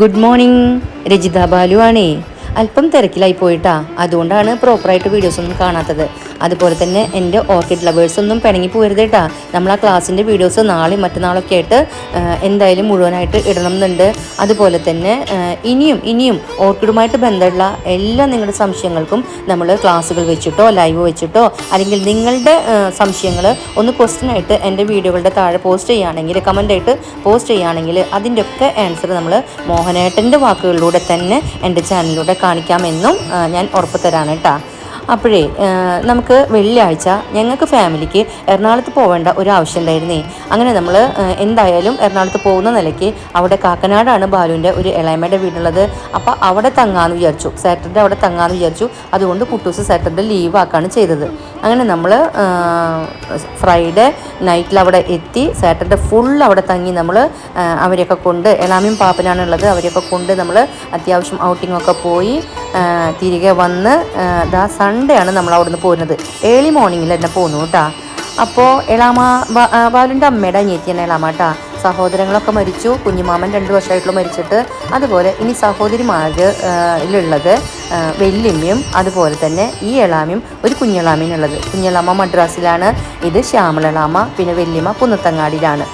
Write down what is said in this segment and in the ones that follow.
Good morning Rajitha Balu ആണേ അല്പം തിരക്കിലായി പോയിട്ടാ. അതുകൊണ്ടാണ് പ്രോപ്പറായിട്ട് വീഡിയോസ് ഒന്നും കാണാത്തത്. അതുപോലെ തന്നെ എന്റെ ഓർക്കിഡ് ലവേഴ്സ് ഒന്നും പിണങ്ങി പോരുത് കേട്ടാ. നമ്മൾ ആ ക്ലാസ്സിന്റെ വീഡിയോസ് നാളെ മറ്റന്നാളൊക്കെ ആയിട്ട് എന്തായാലും മുഴുവനായിട്ട് ഇടണം എന്നുണ്ട്. അതുപോലെ തന്നെ ഇനിയും ഇനിയും ഓർക്കിഡുമായിട്ട് ബന്ധമുള്ള എല്ലാ നിങ്ങളുടെ സംശയങ്ങൾക്കും നമ്മൾ ക്ലാസ്സുകൾ വെച്ചിട്ടോ ലൈവ് വെച്ചിട്ടോ അല്ലെങ്കിൽ നിങ്ങളുടെ സംശയങ്ങൾ ഒന്ന് ക്വസ്റ്റ്യൻ ആയിട്ട് എന്റെ വീഡിയോകളുടെ താഴെ പോസ്റ്റ് ചെയ്യുകയാണെങ്കിൽ കമന്റ് ആയിട്ട് പോസ്റ്റ് ചെയ്യുകയാണെങ്കിൽ അതിന്റെ ഒക്കെ ആൻസർ നമ്മൾ മോഹനേട്ടന്റെ വാക്കുകളിലൂടെ തന്നെ എന്റെ ചാനലിലൂടെ കാണിക്കാമെന്നും ഞാൻ ഉറപ്പ് തരാണ് അപ്പോഴേ നമുക്ക് വെള്ളിയാഴ്ച ഞങ്ങൾക്ക് ഫാമിലിക്ക് എറണാകുളത്ത് പോവേണ്ട ഒരു ആവശ്യം ഉണ്ടായിരുന്നേ അങ്ങനെ നമ്മൾ എന്തായാലും എറണാകുളത്ത് പോകുന്ന നിലയ്ക്ക് അവിടെ കാക്കനാടാണ് ബാലുവിന്റെ ഒരു ഇളയമ്മയുടെ വീടുള്ളത്. അപ്പോൾ അവിടെ തങ്ങാന്ന് വിചാരിച്ചു. സാറ്റർഡേ അവിടെ തങ്ങാന്ന് വിചാരിച്ചു. അതുകൊണ്ട് കുട്ടൂസ് സാറ്റർഡേ ലീവ് ആക്കാണ് ചെയ്തത്. അങ്ങനെ നമ്മൾ ഫ്രൈഡേ നൈറ്റിൽ അവിടെ എത്തി സാറ്റർഡേ ഫുൾ അവിടെ തങ്ങി നമ്മൾ അവരെയൊക്കെ കൊണ്ട് എളാമിയും പാപ്പനാണുള്ളത് അവരെയൊക്കെ കൊണ്ട് നമ്മൾ അത്യാവശ്യം ഔട്ടിങ്ങൊക്കെ പോയി തിരികെ വന്ന് ദാ സൺഡേ ആണ് നമ്മൾ അവിടുന്ന് പോരുന്നത് ഏർലി മോർണിംഗിൽ തന്നെ പോന്നു കേട്ടാ. അപ്പോൾ എളാമ ബാലുന്റെ അമ്മയുടെ അനിയത്തിയാണ് എളാമ കേട്ടാ. സഹോദരങ്ങളൊക്കെ മരിച്ചു. കുഞ്ഞുമാമൻ രണ്ട് വർഷമായിട്ടുള്ള മരിച്ചിട്ട്. അതുപോലെ ഇനി സഹോദരിമാര് ഉള്ളത് വെല്ലിമ്മയും അതുപോലെ തന്നെ ഈ എളാമയും ഒരു കുഞ്ഞെളാമയും കുഞ്ഞിളാമ മദ്രാസിലാണ്. ഇത് ശ്യാമളളാമ പിന്നെ വെല്ലിമ്മ കുന്നത്തങ്ങാടിയിലാണ്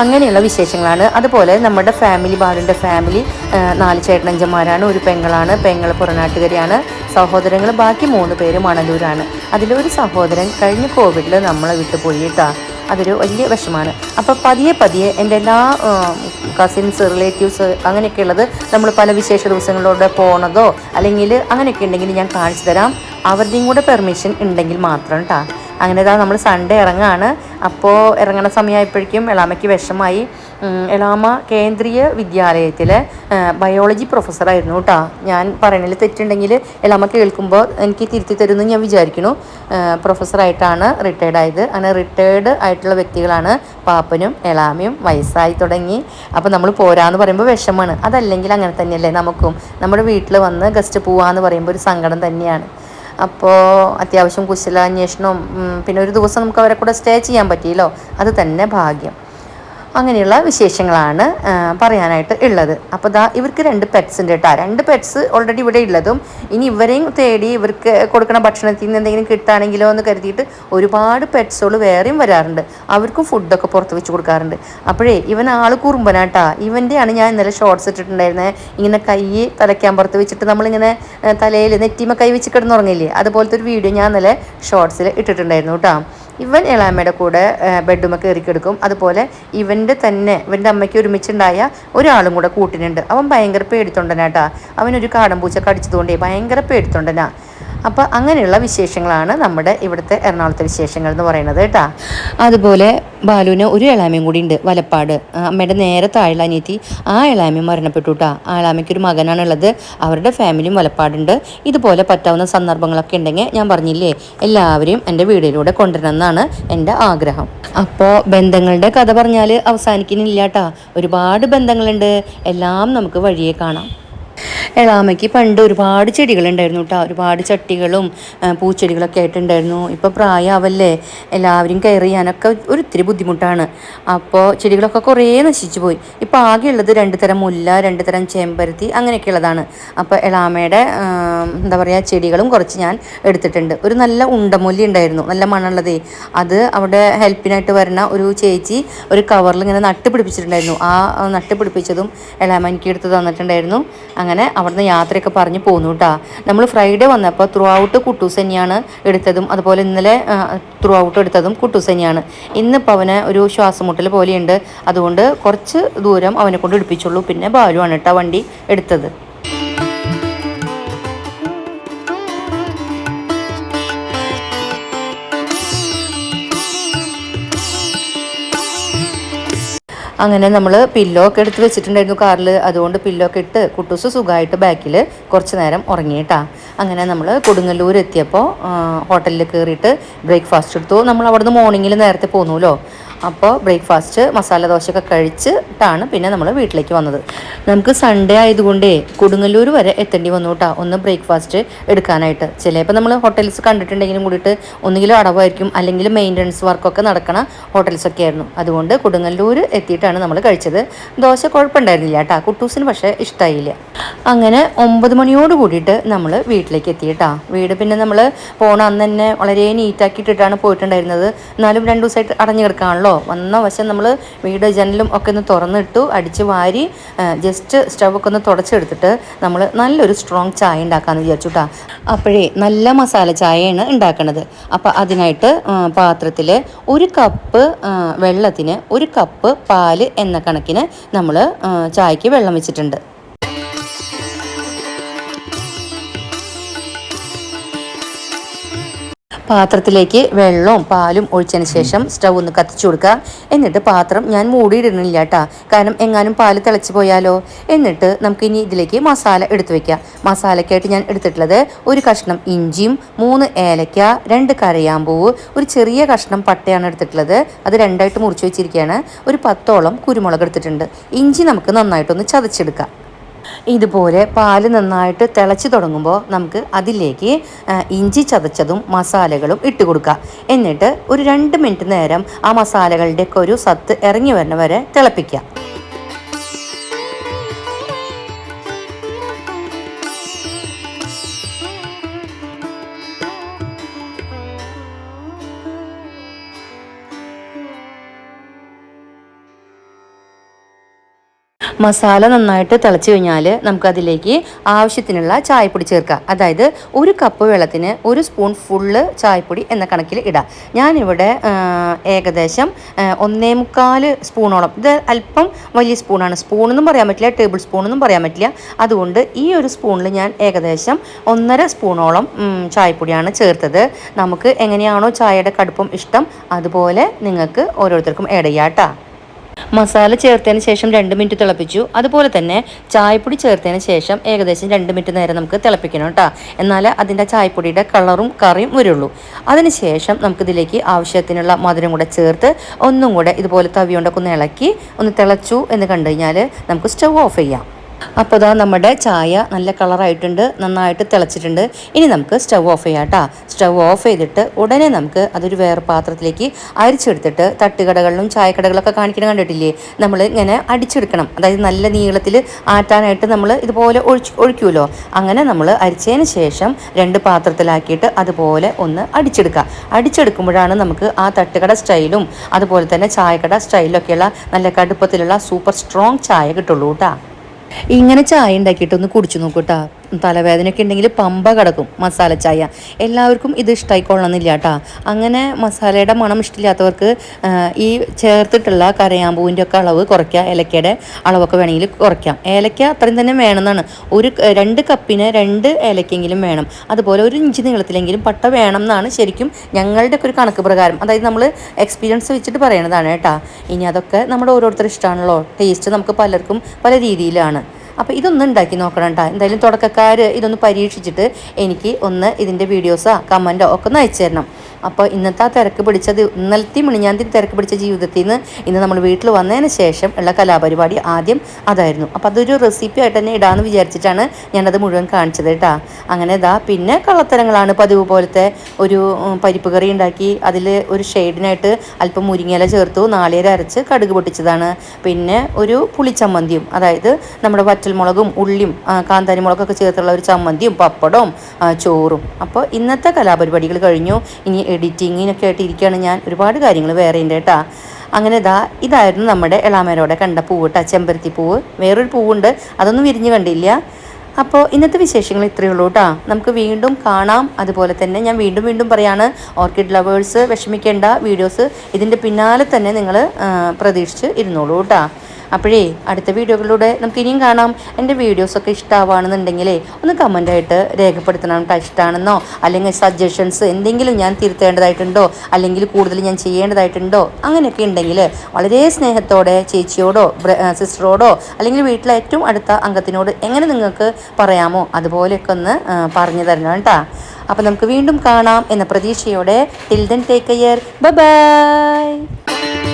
അങ്ങനെയുള്ള വിശേഷങ്ങളാണ്. അതുപോലെ നമ്മുടെ ഫാമിലി ബാലുവിന്റെ ഫാമിലി നാല് ചേട്ടനഞ്ചന്മാരാണ് ഒരു പെങ്ങളാണ് പെങ്ങൾ പുറനാട്ടുകാരിയാണ് സഹോദരങ്ങൾ ബാക്കി മൂന്ന് പേര് മണലൂരാണ് അതിലൊരു സഹോദരൻ കഴിഞ്ഞ കോവിഡിൽ നമ്മളെ വിട്ടു പോയിട്ടാ അതൊരു വലിയ വിഷമാണ് അപ്പോൾ പതിയെ പതിയെ എന്റെ എല്ലാ കസിൻസ് റിലേറ്റീവ്സ് അങ്ങനെയൊക്കെ ഉള്ളത് നമ്മൾ പല വിശേഷ ദിവസങ്ങളിലൂടെ പോണതോ അല്ലെങ്കിൽ അങ്ങനെയൊക്കെ ഉണ്ടെങ്കിൽ ഞാൻ കാണിച്ചു തരാം. അവരുടെയും കൂടെ പെർമിഷൻ ഉണ്ടെങ്കിൽ മാത്രം കേട്ടോ അങ്ങനെ ഇതാ നമ്മൾ സൺഡേ ഇറങ്ങാണ്. അപ്പോൾ ഇറങ്ങണ സമയമായപ്പോഴേക്കും എളാമയ്ക്ക് വിഷമായി എളാമ കേന്ദ്രീയ വിദ്യാലയത്തിലെ ബയോളജി പ്രൊഫസറായിരുന്നു കേട്ടോ. ഞാൻ പറയണതിൽ തെറ്റുണ്ടെങ്കിൽ എളാമ കേൾക്കുമ്പോൾ എനിക്ക് തിരുത്തി തരുമെന്ന് ഞാൻ വിചാരിക്കുന്നു. പ്രൊഫസറായിട്ടാണ് റിട്ടയർഡ് ആയത്. അങ്ങനെ റിട്ടയർഡ് ആയിട്ടുള്ള വ്യക്തികളാണ് പാപ്പനും എളാമയും വയസ്സായി തുടങ്ങി. അപ്പോൾ നമ്മൾ പോരാന്ന് പറയുമ്പോൾ വിഷമമാണ് അതല്ലെങ്കിൽ അങ്ങനെ തന്നെയല്ലേ നമുക്കും. നമ്മുടെ വീട്ടിൽ വന്ന് ഗസ്റ്റ് പോവാന്ന് പറയുമ്പോൾ ഒരു സങ്കടം തന്നെയാണ്. അപ്പോൾ അത്യാവശ്യം കുശലാന്വേഷണവും പിന്നെ ഒരു ദിവസം നമുക്ക് അവരെ കൂടെ സ്റ്റേ ചെയ്യാൻ പറ്റിയല്ലോ? അത് തന്നെ ഭാഗ്യം. അങ്ങനെയുള്ള വിശേഷങ്ങളാണ് പറയാനായിട്ട് ഉള്ളത്. അപ്പോൾ ദാ ഇവർക്ക് രണ്ട് പെറ്റ്സ് ഉണ്ട് കേട്ടോ രണ്ട് പെറ്റ്സ് ഓൾറെഡി ഇവിടെ ഉള്ളതും ഇനി ഇവരെയും തേടി ഇവർക്ക് കൊടുക്കുന്ന ഭക്ഷണത്തിൽ നിന്ന് എന്തെങ്കിലും കിട്ടുകയാണെങ്കിലോ എന്ന് കരുതിയിട്ട് ഒരുപാട് പെറ്റ്സുകൾ വേറെയും വരാറുണ്ട്. അവർക്കും ഫുഡൊക്കെ പുറത്ത് വെച്ച് കൊടുക്കാറുണ്ട്. അപ്പോഴേ ഇവൻ ആൾ കുറുമ്പനാട്ടാ ഇവന്റെയാണ് ഞാൻ ഇന്നലെ ഷോർട്സ് ഇട്ടിട്ടുണ്ടായിരുന്നത് ഇങ്ങനെ കൈ തലയ്ക്കാൻ പുറത്ത് വെച്ചിട്ട് നമ്മളിങ്ങനെ തലയിൽ നെറ്റിമ കൈ വെച്ച് കിടന്നുറങ്ങില്ലേ അതുപോലത്തെ ഒരു വീഡിയോ ഞാൻ ഇന്നലെ ഷോർട്സിൽ ഇട്ടിട്ടുണ്ടായിരുന്നു കേട്ടോ ഇവൻ ഇളാമ്മയുടെ കൂടെ ബെഡ്റൂമൊക്കെ കയറി കിടക്കും അതുപോലെ ഇവന്റെ തന്നെ ഇവന്റെ അമ്മയ്ക്ക് ഒരുമിച്ചുണ്ടായ ഒരാളും കൂടെ കൂട്ടിനുണ്ട്. അവൻ ഭയങ്കര പേടിത്തൊണ്ടനാട്ടാ. അവനൊരു കാടൻ പൂച്ച കടിച്ചതുകൊണ്ടേ ഭയങ്കര പേടിത്തൊണ്ടനാ. അപ്പോൾ അങ്ങനെയുള്ള വിശേഷങ്ങളാണ് നമ്മുടെ ഇവിടുത്തെ എറണാകുളത്തെ വിശേഷങ്ങൾ എന്ന് പറയുന്നത് കേട്ടാ. അതുപോലെ ബാലുവിന് ഒരു ഇളാമയും കൂടി ഉണ്ട് വലപ്പാട്. അമ്മയുടെ നേരെ താഴെ അനിയത്തി ആ ഇളാമയും മരണപ്പെട്ടു കേട്ടാ ആ ഇളാമയ്ക്ക് ഒരു മകനാണുള്ളത്. അവരുടെ ഫാമിലിയും വലപ്പാടുണ്ട്. ഇതുപോലെ പറ്റാവുന്ന സന്ദർഭങ്ങളൊക്കെ ഉണ്ടെങ്കിൽ ഞാൻ പറഞ്ഞില്ലേ എല്ലാവരെയും എന്റെ വീടിലൂടെ കൊണ്ടുവരണം എന്നാണ് എന്റെ ആഗ്രഹം. അപ്പോൾ ബന്ധങ്ങളുടെ കഥ പറഞ്ഞാൽ അവസാനിക്കുന്നില്ല കേട്ടാ ഒരുപാട് ബന്ധങ്ങളുണ്ട്. എല്ലാം നമുക്ക് വഴിയെ കാണാം. എളാമയ്ക്ക് പണ്ട് ഒരുപാട് ചെടികളുണ്ടായിരുന്നു കേട്ടോ. ഒരുപാട് ചട്ടികളും പൂച്ചെടികളൊക്കെ ആയിട്ടുണ്ടായിരുന്നു. ഇപ്പോൾ പ്രായമാവല്ലേ എല്ലാവരും കെയർ ചെയ്യാനൊക്കെ ഒരിത്തിരി ബുദ്ധിമുട്ടാണ്. അപ്പോൾ ചെടികളൊക്കെ കുറേ നശിച്ചു പോയി. ഇപ്പോൾ ആകെയുള്ളത് രണ്ട് തരം മുല്ല രണ്ട് തരം ചേമ്പരത്തി അങ്ങനെയൊക്കെ ഉള്ളതാണ്. അപ്പോൾ എളാമയുടെ എന്താ പറയുക ചെടികളും കുറച്ച് ഞാൻ എടുത്തിട്ടുണ്ട്. ഒരു നല്ല ഉണ്ടമുല്ലി ഉണ്ടായിരുന്നു. നല്ല മണമുള്ളതേ. അത് അവിടെ ഹെൽപ്പിനായിട്ട് വരുന്ന ഒരു ചേച്ചി ഒരു കവറിൽ ഇങ്ങനെ നട്ട് പിടിപ്പിച്ചിട്ടുണ്ടായിരുന്നു ആ ആ നട്ട് പിടിപ്പിച്ചതും എളാമ എനിക്ക് എടുത്ത് തന്നിട്ടുണ്ടായിരുന്നു. അങ്ങനെ അവിടുന്ന് യാത്രയൊക്കെ പറഞ്ഞ് പോന്നു കേട്ടോ നമ്മൾ ഫ്രൈഡേ വന്നപ്പോൾ ത്രൂ ഔട്ട് കുട്ടൂസ് തന്നെയാണ് എടുത്തതും അതുപോലെ ഇന്നലെ ത്രൂ ഔട്ട് എടുത്തതും കുട്ടൂസ് തന്നെയാണ്. ഇന്നിപ്പോൾ അവന് ഒരു ശ്വാസമുട്ടൽ പോലെയുണ്ട്. അതുകൊണ്ട് കുറച്ച് ദൂരം അവനെ കൊണ്ട് എടുപ്പിച്ചുള്ളൂ. പിന്നെ ബാലുവാണ് കേട്ടോ വണ്ടി എടുത്തത്. അങ്ങനെ നമ്മൾ പില്ലോ ഒക്കെ എടുത്ത് വെച്ചിട്ടുണ്ടായിരുന്നു കാറിൽ അതുകൊണ്ട് പില്ലോ ഒക്കെ ഇട്ട് കുട്ടൂസ് സുഖമായിട്ട് ബാക്കിൽ കുറച്ച് നേരം ഉറങ്ങിയിട്ടാ. അങ്ങനെ നമ്മൾ കൊടുങ്ങല്ലൂർ എത്തിയപ്പോൾ ഹോട്ടലിൽ കയറിയിട്ട് ബ്രേക്ക്ഫാസ്റ്റ് എടുത്തു. നമ്മൾ അവിടുന്ന് മോർണിംഗിൽ നേരത്തെ പോന്നുല്ലോ അപ്പോൾ ബ്രേക്ക്ഫാസ്റ്റ് മസാല ദോശയൊക്കെ കഴിച്ചിട്ടാണ് പിന്നെ നമ്മൾ വീട്ടിലേക്ക് വന്നത്. നമുക്ക് സൺഡേ ആയതുകൊണ്ടേ കൊടുങ്ങല്ലൂർ വരെ എത്തേണ്ടി വന്നു കേട്ടോ ഒന്ന് ബ്രേക്ക്ഫാസ്റ്റ് എടുക്കാനായിട്ട്. ചിലപ്പോൾ നമ്മൾ ഹോട്ടൽസ് കണ്ടിട്ടുണ്ടെങ്കിലും കൂടിയിട്ട് ഒന്നുകിലും അടവായിരിക്കും അല്ലെങ്കിൽ മെയിന്റനൻസ് വർക്കൊക്കെ നടക്കണ ഹോട്ടൽസൊക്കെ ആയിരുന്നു. അതുകൊണ്ട് കൊടുങ്ങല്ലൂർ എത്തിയിട്ടാണ് നമ്മൾ കഴിച്ചത്. ദോശ കുഴപ്പമുണ്ടായിരുന്നില്ല കേട്ടോ കുട്ടൂസിന് പക്ഷേ ഇഷ്ടമായില്ല അങ്ങനെ ഒമ്പത് മണിയോട് കൂടിയിട്ട് നമ്മൾ വീട്ടിലേക്ക് എത്തിയിട്ടാ വീട് പിന്നെ നമ്മൾ പോണ അന്ന് തന്നെ വളരെ നീറ്റാക്കിയിട്ടിട്ടാണ് പോയിട്ടുണ്ടായിരുന്നത്. എന്നാലും രണ്ട് ദിവസമായിട്ട് അടഞ്ഞു കിടക്കാണല്ലോ വന്ന വശം നമ്മൾ വീട് ജനലും ഒക്കെ ഒന്ന് തുറന്നിട്ടു അടിച്ച് വാരി ജസ്റ്റ് സ്റ്റവൊക്കെ ഒന്ന് തുടച്ചെടുത്തിട്ട് നമ്മൾ നല്ലൊരു സ്ട്രോങ് ചായ ഉണ്ടാക്കാമെന്ന് വിചാരിച്ചു കേട്ടോ അപ്പോഴേ നല്ല മസാല ചായയാണ് ഉണ്ടാക്കണത്. അപ്പോൾ അതിനായിട്ട് പാത്രത്തിൽ ഒരു കപ്പ് വെള്ളത്തിന് ഒരു കപ്പ് പാൽ എന്ന കണക്കിന് നമ്മൾ ചായക്ക് വെള്ളം വെച്ചിട്ടുണ്ട്. പാത്രത്തിലേക്ക് വെള്ളവും പാലും ഒഴിച്ചതിന് ശേഷം സ്റ്റൗ ഒന്ന് കത്തിച്ചു കൊടുക്കുക. എന്നിട്ട് പാത്രം ഞാൻ മൂടിയിടുന്നില്ല കേട്ടാ കാരണം എങ്ങാനും പാൽ തിളച്ച് പോയാലോ? എന്നിട്ട് നമുക്ക് ഇനി ഇതിലേക്ക് മസാല എടുത്തു വെക്കാം. മസാലയ്ക്കായിട്ട് ഞാൻ എടുത്തിട്ടുള്ളത് ഒരു കഷ്ണം ഇഞ്ചിയും മൂന്ന് ഏലക്ക രണ്ട് കരയാമ്പൂവ് ഒരു ചെറിയ കഷ്ണം പട്ടയാണ് എടുത്തിട്ടുള്ളത്. അത് രണ്ടായിട്ട് മുറിച്ച് വെച്ചിരിക്കുകയാണ്. ഒരു പത്തോളം കുരുമുളക് എടുത്തിട്ടുണ്ട്. ഇഞ്ചി നമുക്ക് നന്നായിട്ടൊന്ന് ചതച്ചെടുക്കാം. ഇതുപോലെ പാൽ നന്നായിട്ട് തിളച്ച് തുടങ്ങുമ്പോൾ നമുക്ക് അതിലേക്ക് ഇഞ്ചി ചതച്ചതും മസാലകളും ഇട്ട് കൊടുക്കുക. എന്നിട്ട് ഒരു രണ്ട് മിനിറ്റ് നേരം ആ മസാലകളുടെയൊക്കെ ഒരു സത്ത് ഇറങ്ങി വരുന്ന വരെ തിളപ്പിക്കുക. മസാല നന്നായിട്ട് തിളച്ച് കഴിഞ്ഞാൽ നമുക്കതിലേക്ക് ആവശ്യത്തിനുള്ള ചായപ്പൊടി ചേർക്കാം. അതായത് ഒരു കപ്പ് വെള്ളത്തിന് ഒരു സ്പൂൺ ഫുള്ള് ചായപ്പൊടി എന്ന കണക്കിൽ ഇടാം. ഞാനിവിടെ ഏകദേശം ഒന്നേ മുക്കാൽ സ്പൂണോളം ഇത് അല്പം വലിയ സ്പൂണാണ് സ്പൂണെന്നും പറയാൻ പറ്റില്ല ടേബിൾ സ്പൂണെന്നും പറയാൻ പറ്റില്ല. അതുകൊണ്ട് ഈ ഒരു സ്പൂണിൽ ഞാൻ ഏകദേശം ഒന്നര സ്പൂണോളം ചായപ്പൊടിയാണ് ചേർത്തത്. നമുക്ക് എങ്ങനെയാണോ ചായയുടെ കടുപ്പം ഇഷ്ടം അതുപോലെ നിങ്ങൾക്ക് ഓരോരുത്തർക്കും ഏഡ് ചെയ്യാം കേട്ടോ മസാല ചേർത്തതിന് ശേഷം രണ്ട് മിനിറ്റ് തിളപ്പിച്ചു. അതുപോലെ തന്നെ ചായപ്പൊടി ചേർത്തതിന് ശേഷം ഏകദേശം രണ്ട് മിനിറ്റ് നേരം നമുക്ക് തിളപ്പിക്കണം കേട്ടോ എന്നാൽ അതിന്റെ ചായപ്പൊടിയുടെ കളറും കറിയും വരുള്ളൂ. അതിനുശേഷം നമുക്കിതിലേക്ക് ആവശ്യത്തിനുള്ള മധുരം കൂടെ ചേർത്ത് ഒന്നും കൂടെ ഇതുപോലെ തവി കൊണ്ടൊക്കെ ഒന്ന് ഇളക്കി ഒന്ന് തിളച്ചു എന്ന് കണ്ടു കഴിഞ്ഞാൽ നമുക്ക് സ്റ്റവ് ഓഫ് ചെയ്യാം. അപ്പോൾ ഇതാ നമ്മുടെ ചായ നല്ല കളറായിട്ടുണ്ട് നന്നായിട്ട് തിളച്ചിട്ടുണ്ട്. ഇനി നമുക്ക് സ്റ്റവ് ഓഫ് ചെയ്യാം കേട്ടോ സ്റ്റവ് ഓഫ് ചെയ്തിട്ട് ഉടനെ നമുക്ക് അതൊരു വേറെ പാത്രത്തിലേക്ക് അരിച്ചെടുത്തിട്ട് തട്ടുകടകളിലും ചായക്കടകളൊക്കെ കാണിക്കണം കണ്ടിട്ടില്ലേ? നമ്മൾ ഇങ്ങനെ അടിച്ചെടുക്കണം. അതായത് നല്ല നീളത്തിൽ ആറ്റാനായിട്ട് നമ്മൾ ഇതുപോലെ ഒഴിച്ച് ഒഴിക്കുമല്ലോ അങ്ങനെ നമ്മൾ അരിച്ചതിന് ശേഷം രണ്ട് പാത്രത്തിലാക്കിയിട്ട് അതുപോലെ ഒന്ന് അടിച്ചെടുക്കുക. അടിച്ചെടുക്കുമ്പോഴാണ് നമുക്ക് ആ തട്ടുകട സ്റ്റൈലും അതുപോലെ തന്നെ ചായക്കട സ്റ്റൈലൊക്കെയുള്ള നല്ല കടുപ്പത്തിലുള്ള സൂപ്പർ സ്ട്രോങ് ചായ കിട്ടുള്ളൂ കേട്ടോ ഇങ്ങനെ ചായ ഉണ്ടാക്കിയിട്ടൊന്ന് കുടിച്ചു നോക്കൂട്ടാ തലവേദനയൊക്കെ ഉണ്ടെങ്കിൽ പമ്പ കിടക്കും മസാല ചായ. എല്ലാവർക്കും ഇത് ഇഷ്ടമായിക്കൊള്ളണമെന്നില്ല കേട്ടോ അങ്ങനെ മസാലയുടെ മണം ഇഷ്ടമില്ലാത്തവർക്ക് ഈ ചേർത്തിട്ടുള്ള കരയാമ്പൂവിന്റെ ഒക്കെ അളവ് കുറയ്ക്കുക ഏലക്കയുടെ അളവൊക്കെ വേണമെങ്കിൽ കുറയ്ക്കാം. ഏലക്ക അത്രയും തന്നെ വേണമെന്നാണ്. ഒരു രണ്ട് കപ്പിന് രണ്ട് ഏലക്കെങ്കിലും വേണം. അതുപോലെ ഒരു ഇഞ്ച് നീളത്തിലെങ്കിലും പട്ട വേണം എന്നാണ് ശരിക്കും ഞങ്ങളുടെ ഒക്കെ ഒരു കണക്ക് പ്രകാരം. അതായത് നമ്മൾ എക്സ്പീരിയൻസ് വെച്ചിട്ട് പറയണതാണ് കേട്ടോ ഇനി അതൊക്കെ നമ്മുടെ ഓരോരുത്തർ ഇഷ്ടമാണല്ലോ ടേസ്റ്റ് നമുക്ക് പലർക്കും പല രീതിയിലാണ്. അപ്പോൾ ഇതൊന്ന് ഉണ്ടാക്കി നോക്കണം കേട്ടോ എന്തായാലും തുടക്കക്കാർ ഇതൊന്ന് പരീക്ഷിച്ചിട്ട് എനിക്ക് ഒന്ന് ഇതിന്റെ വീഡിയോസോ കമന്റോ ഒക്കെ ഒന്ന് അയച്ചു തരണം അപ്പോൾ ഇന്നത്തെ ആ തിരക്ക് പിടിച്ചത് ഇന്നലത്തെ മിണിഞ്ഞാന്തി തിരക്ക് പിടിച്ച ജീവിതത്തിൽ നിന്ന് ഇന്ന് നമ്മൾ വീട്ടിൽ വന്നതിന് ശേഷം ഉള്ള കലാപരിപാടി ആദ്യം അതായിരുന്നു. അപ്പോൾ അതൊരു റെസിപ്പി ആയിട്ട് തന്നെ ഇടാമെന്ന് വിചാരിച്ചിട്ടാണ് ഞാനത് മുഴുവൻ കാണിച്ചത് കേട്ടോ. അങ്ങനെ ഇതാ പിന്നെ കള്ളത്തരങ്ങളാണ് പതിവ് പോലത്തെ ഒരു പരിപ്പ് കറി ഉണ്ടാക്കി അതിൽ ഒരു ഷെയ്ഡിനായിട്ട് അല്പം മുരിങ്ങയില ചേർത്തു നാളികേരം അരച്ച് കടുക് പൊട്ടിച്ചതാണ്. പിന്നെ ഒരു പുളിച്ചമ്മന്തിയും അതായത് നമ്മുടെ വറ്റൽമുളകും ഉള്ളിയും കാന്താരി മുളകൊക്കെ ചേർത്തുള്ള ഒരു ചമ്മന്തിയും പപ്പടവും ചോറും. അപ്പോൾ ഇന്നത്തെ കലാപരിപാടികൾ കഴിഞ്ഞു. ഇനി എഡിറ്റിങ്ങിനൊക്കെ ആയിട്ട് ഇരിക്കുകയാണ് ഞാൻ. ഒരുപാട് കാര്യങ്ങൾ വേറെ ഉണ്ട് കേട്ടാ. അങ്ങനെ ഇതാ ഇതായിരുന്നു നമ്മുടെ എളാമേരോടെ കണ്ട പൂവ് കേട്ടോ ചെമ്പരത്തി പൂവ്. വേറൊരു പൂവുണ്ട്. അതൊന്നും വിരിഞ്ഞ് കണ്ടില്ല. അപ്പോൾ ഇന്നത്തെ വിശേഷങ്ങൾ ഇത്രയേ ഉള്ളൂ കേട്ടോ നമുക്ക് വീണ്ടും കാണാം. അതുപോലെ തന്നെ ഞാൻ വീണ്ടും വീണ്ടും പറയാണ് ഓർക്കിഡ് ലവേഴ്സ് വിഷമിക്കേണ്ട വീഡിയോസ് ഇതിന്റെ പിന്നാലെ തന്നെ നിങ്ങൾ പ്രതീക്ഷിച്ച് ഇരുന്നോളൂ കേട്ടോ അപ്പോഴേ അടുത്ത വീഡിയോകളിലൂടെ നമുക്ക് ഇനിയും കാണാം. എന്റെ വീഡിയോസൊക്കെ ഇഷ്ടമാവുകയാണെന്നുണ്ടെങ്കിലേ ഒന്ന് കമന്റായിട്ട് രേഖപ്പെടുത്തണം കേട്ടോ ഇഷ്ടമാണെന്നോ അല്ലെങ്കിൽ സജഷൻസ് എന്തെങ്കിലും ഞാൻ തിരുത്തേണ്ടതായിട്ടുണ്ടോ? അല്ലെങ്കിൽ കൂടുതൽ ഞാൻ ചെയ്യേണ്ടതായിട്ടുണ്ടോ? അങ്ങനെയൊക്കെ ഉണ്ടെങ്കിൽ വളരെ സ്നേഹത്തോടെ ചേച്ചിയോടോ സിസ്റ്ററോടോ അല്ലെങ്കിൽ വീട്ടിലെ ഏറ്റവും അടുത്ത അംഗത്തിനോട് എങ്ങനെ നിങ്ങൾക്ക് പറയാമോ അതുപോലെയൊക്കെ ഒന്ന് പറഞ്ഞു തരണം കേട്ടോ. അപ്പോൾ നമുക്ക് വീണ്ടും കാണാം എന്ന പ്രതീക്ഷയോടെ. Till then take care bye